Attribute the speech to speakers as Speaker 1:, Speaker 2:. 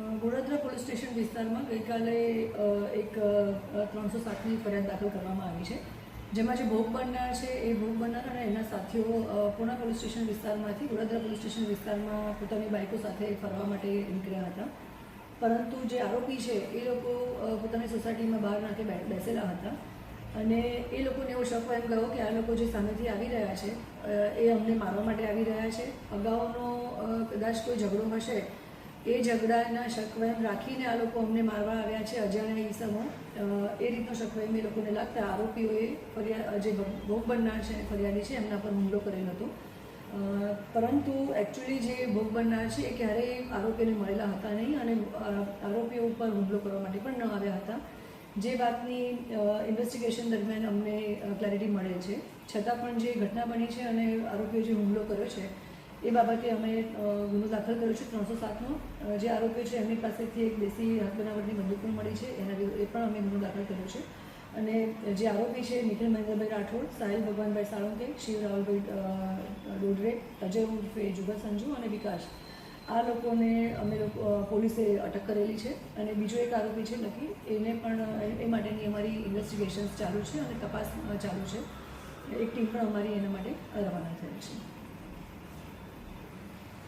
Speaker 1: Goladara police station વિસ્તારમાં ગઈકાલે એક ત્રણસો સાતની ફરિયાદ દાખલ કરવામાં આવી છે. જેમાં જે ભોગ બનનાર છે એ ભોગ બનનાર અને એના સાથીઓ પૂના પોલીસ સ્ટેશન વિસ્તારમાંથી ગોળાદરા પોલીસ સ્ટેશન વિસ્તારમાં પોતાની બાઇકો સાથે ફરવા માટે નીકળ્યા હતા. પરંતુ જે આરોપી છે, એ લોકો પોતાની સોસાયટીમાં બહાર નાખે બેસેલા હતા. અને એ લોકોને એવો શક એમ ગયો કે આ લોકો જે સામેથી આવી રહ્યા છે એ અમને મારવા માટે આવી રહ્યા છે. અગાઉનો કદાચ કોઈ ઝઘડો હશે એ ઝઘડાના શકવેમ રાખીને આ લોકો અમને મારવા આવ્યા છે અજાણ્યા ઈસમો. એ રીતનો શકવેમ એ લોકોને લાગતા આરોપીઓએ ફરિયાદ જે ભોગ બનનાર છે ફરિયાદી છે, એમના પર હુમલો કરેલો હતો. પરંતુ એકચ્યુઅલી જે ભોગ બનનાર છે એ ક્યારેય આરોપીને મળેલા હતા નહીં અને આરોપીઓ ઉપર હુમલો કરવા માટે પણ ન આવ્યા હતા. જે વાતની ઇન્વેસ્ટિગેશન દરમિયાન અમને ક્લેરિટી મળે છે. છતાં પણ જે ઘટના બની છે અને આરોપીઓ જે હુમલો કર્યો છે એ બાબતે અમે ગુનો દાખલ કર્યો છે ત્રણસો સાતનો. જે આરોપી છે, એમની પાસેથી એક દેશી હાથ બનાવટની બંદૂક પણ મળી છે. એના એ પણ અમે ગુનો દાખલ કર્યો છે. અને જે આરોપી છે, નિખિલ મહેન્દ્રભાઈ રાઠોડ, સાહિલ ભગવાનભાઈ સાળુંકે, શિવ રાહુલભાઈ ડોડરે, અજય ઉર્ફે જુગલ સંજુ અને વિકાસ. આ લોકોને અમે લોકો પોલીસે અટક કરેલી છે. અને બીજો એક આરોપી છે નક્કી એને પણ, એ માટેની અમારી ઇન્વેસ્ટિગેશન્સ ચાલુ છે અને તપાસ ચાલુ છે. એક ટીમ પણ અમારી એના માટે રવાના થયેલ છે.